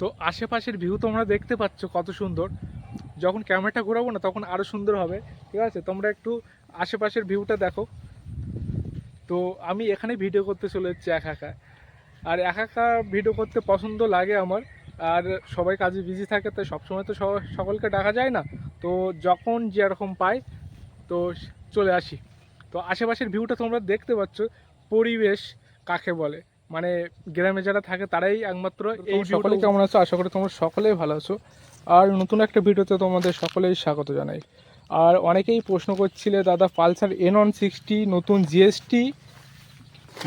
তো আশেপাশের ভিউ তোমরা দেখতে পাচ্ছ কত সুন্দর। যখন ক্যামেরাটা ঘোরাবো না, তখন আরও সুন্দর হবে। ঠিক আছে? তোমরা একটু আশেপাশের ভিউটা দেখো। তো আমি এখানে ভিডিও করতে চলে যাচ্ছি একা একা আর একা একা ভিডিও করতে পছন্দ লাগে আমার। আর সবাই কাজে বিজি থাকে তো সবসময় তো সকলকে ডাকা যায় না। তো যখন যেরকম পাই, তো চলে আসি। তো আশেপাশের ভিউটা তোমরা দেখতে পাচ্ছ। পরিবেশ কাকে বলে? মানে গ্রামে যারা থাকে তারাই একমাত্র এই সকলে কেমন আছো? আশা করি তোমরা সকলেই ভালো আছো। আর নতুন একটা ভিডিওতে তোমাদের সকলেই স্বাগত জানাই। আর অনেকেই প্রশ্ন করছিলে দাদা পালসার এন ওয়ান সিক্সটি নতুন জিএসটি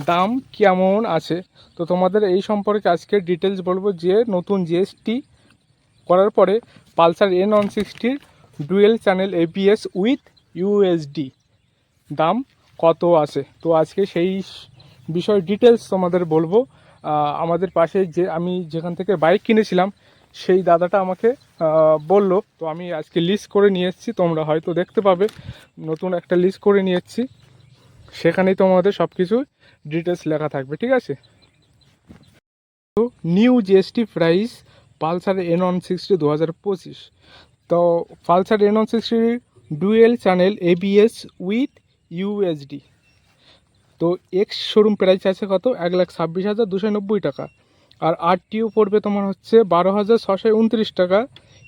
দাম কেমন আছে? তো তোমাদের এই সম্পর্কে আজকে ডিটেলস বলব যে নতুন জিএসটি করার পরে Pulsar N one সিক্সটির dual channel ABS with USD দাম কত আছে? তো আজকে সেই বিষয় ডিটেলস তোমাদের বলব। আমাদের পাশে যে আমি যেখান থেকে বাইক কিনেছিলাম, সেই দাদাটা আমাকে বলল, তো আমি আজকে লিস্ট করে নিয়ে এসেছি, তোমরা হয়তো দেখতে পাবে। নতুন একটা লিস্ট করে নিয়ে এসেছি। সেখানেই তোমাদের সব কিছু ডিটেলস লেখা থাকবে, ঠিক আছে? তো new GST price Pulsar N one sixty দু হাজার পঁচিশ। তো Pulsar N one সিক্সটির dual channel ABS with USD তো এক্স শোরুম প্রাইস আছে কত? এক লাখ ছাব্বিশ হাজার দুশো নব্বই টাকা। আর আরটিও পড়বে তোমার হচ্ছে বারো হাজার ছশো উনত্রিশ টাকা।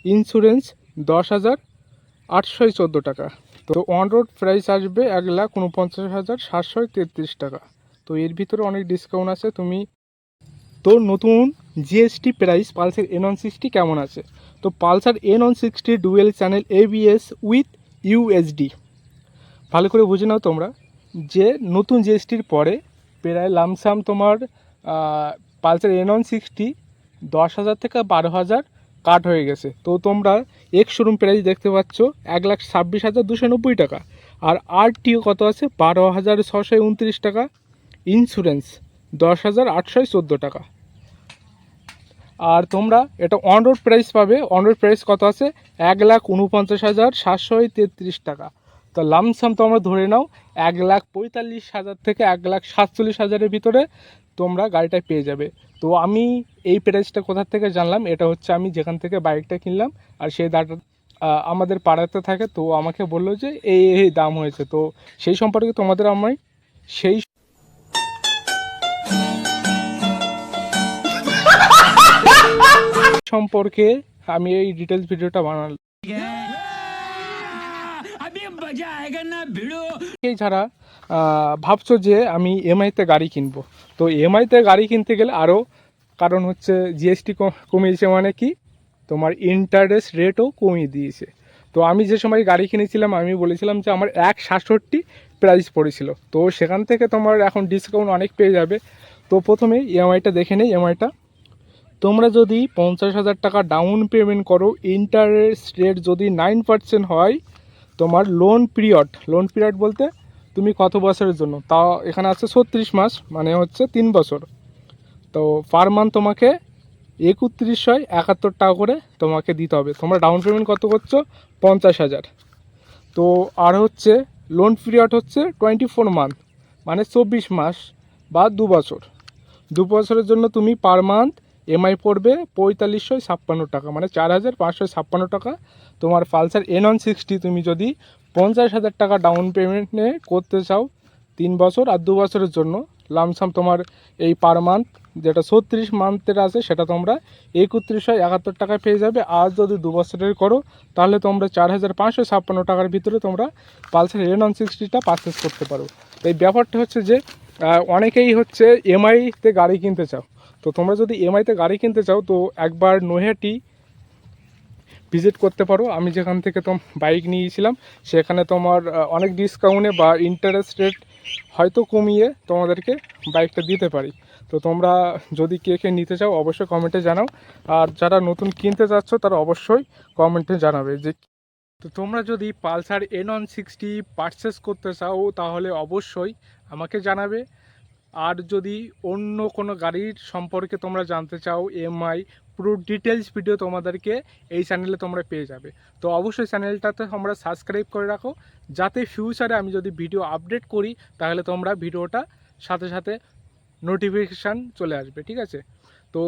ইন্স্যুরেন্স দশ হাজার আটশো চোদ্দ টাকা। তো অন রোড প্রাইস আসবে এক লাখ উনপঞ্চাশ হাজার সাতশো তেত্রিশ টাকা। তো এর ভিতরে অনেক ডিসকাউন্ট আছে, তুমি তো নতুন GST price Pulsar N one sixty কেমন আছে? তো Pulsar N one sixty dual channel ABS with USD ভালো করে বুঝে নাও তোমরা। যে নতুন জিএসটির পরে প্রায় লামসাম তোমার পালসার এন ওয়ান সিক্সটি দশ হাজার থেকে বারো হাজার কাট হয়ে গেছে। তো তোমরা এক শোরুম প্রাইস দেখতে পাচ্ছ এক লাখ ছাব্বিশ হাজার দুশো নব্বই টাকা। আর আরটিও কত আছে? বারো হাজার ছশো উনত্রিশ টাকা। ইন্স্যুরেন্স দশ হাজার আটশো চোদ্দ টাকা। আর তোমরা এটা অন রোড প্রাইস পাবে। অন রোড প্রাইস কত আছে? এক লাখ উনপঞ্চাশ হাজার সাতশো তেত্রিশ টাকা। তো লামসাম তোমরা ধরে নাও এক লাখ পঁয়তাল্লিশ হাজার থেকে এক লাখ সাতচল্লিশ হাজারের ভিতরে তোমরা গাড়িটা পেয়ে যাবে। তো আমি এই প্রাইসটা কোথা থেকে জানলাম? এটা হচ্ছে আমি যেখান থেকে বাইকটা কিনলাম আর সেই দাটা আমাদের পাড়াতে থাকে। তো আমাকে বলল যে এই এই দাম হয়েছে। তো সেই সম্পর্কে তোমাদের আমি সেই সম্পর্কে আমি এই ডিটেলস ভিডিওটা বানালাম। ছাড়া ভাবছ যে আমি এমআইতে গাড়ি কিনবো। তো এমআইতে গাড়ি কিনতে গেলে আরও কারণ হচ্ছে জিএসটি কমিয়েছে মানে কি? তোমার ইন্টারেস্ট রেটও কমিয়ে দিয়েছে। তো আমি যে সময় গাড়ি কিনেছিলাম, আমি বলেছিলাম যে আমার এক সাতষট্টি প্রাইস পড়েছিল। তো সেখান থেকে তোমার এখন ডিসকাউন্ট অনেক পেয়ে যাবে। তো প্রথমে ইএমআইটা দেখে নেই ইএমআইটা তোমরা যদি পঞ্চাশ হাজার টাকা ডাউন পেমেন্ট করো ইন্টারেস্ট রেট যদি নাইন পার্সেন্ট হয় তোমার লোন পিরিয়ড লোন পিরিয়ড বলতে তুমি কত বছরের জন্য? তা এখানে আছে ছত্রিশ মাস মানে হচ্ছে তিন বছর। তো পার মান্থ তোমাকে একত্রিশশো একাত্তর টাকা করে তোমাকে দিতে হবে। তোমরা ডাউন পেমেন্ট কত করছ? পঞ্চাশ হাজার। তো আর হচ্ছে লোন পিরিয়ড হচ্ছে টোয়েন্টি ফোর মান্থ মানে চব্বিশ মাস বা দু বছর। দু বছরের জন্য তুমি পার মান্থ এমআই পড়বে পঁয়তাল্লিশশো ছাপ্পান্ন টাকা মানে চার হাজার পাঁচশো ছাপ্পান্ন টাকা। তোমার পালসার এন ওয়ান সিক্সটি তুমি যদি পঞ্চাশ হাজার টাকা ডাউন পেমেন্টে করতে চাও তিন বছর আর দু বছরের জন্য লামসাম তোমার এই পার মান্থ যেটা ছত্রিশ মান্থের আছে সেটা তোমরা একত্রিশশো একাত্তর টাকায় পেয়ে যাবে। আর যদি দু বছরের করো, তাহলে তোমরা চার হাজার পাঁচশো ছাপ্পান্ন টাকার ভিতরে তোমরা পালসার এন ওয়ান সিক্সটিটা পারচেস করতে পারো। এই ব্যাপারটা হচ্ছে যে অনেকেই হচ্ছে এমআইতে গাড়ি কিনতে চাও। তো তোমরা যদি এমআইতে গাড়ি কিনতে চাও, তো একবার নৈহাটি ভিজিট করতে পারো। আমি যেখান থেকে তোম বাইক নিয়েছিলাম, সেখানে তোমার অনেক ডিসকাউন্টে বা ইন্টারেস্ট রেট হয়তো কমিয়ে তোমাদেরকে বাইকটা দিতে পারি। তো তোমরা যদি কে কে নিতে চাও, অবশ্যই কমেন্টে জানাও। আর যারা নতুন কিনতে চাচ্ছ তারা অবশ্যই কমেন্টে জানাবে যে তো তোমরা যদি Pulsar N one sixty purchase করতে চাও, তাহলে অবশ্যই আমাকে জানাবে। আর যদি অন্য কোনো গাড়ির সম্পর্কে তোমরা জানতে চাও, এমআই, পুরো ডিটেলস ভিডিও তোমাদেরকে এই চ্যানেলে তোমরা পেয়ে যাবে। তো অবশ্যই চ্যানেলটাতে তোমরা সাবস্ক্রাইব করে রাখো, যাতে ফিউচারে আমি যদি ভিডিও আপডেট করি, তাহলে তোমরা ভিডিওটা সাথে সাথে নোটিফিকেশান চলে আসবে, ঠিক আছে? তো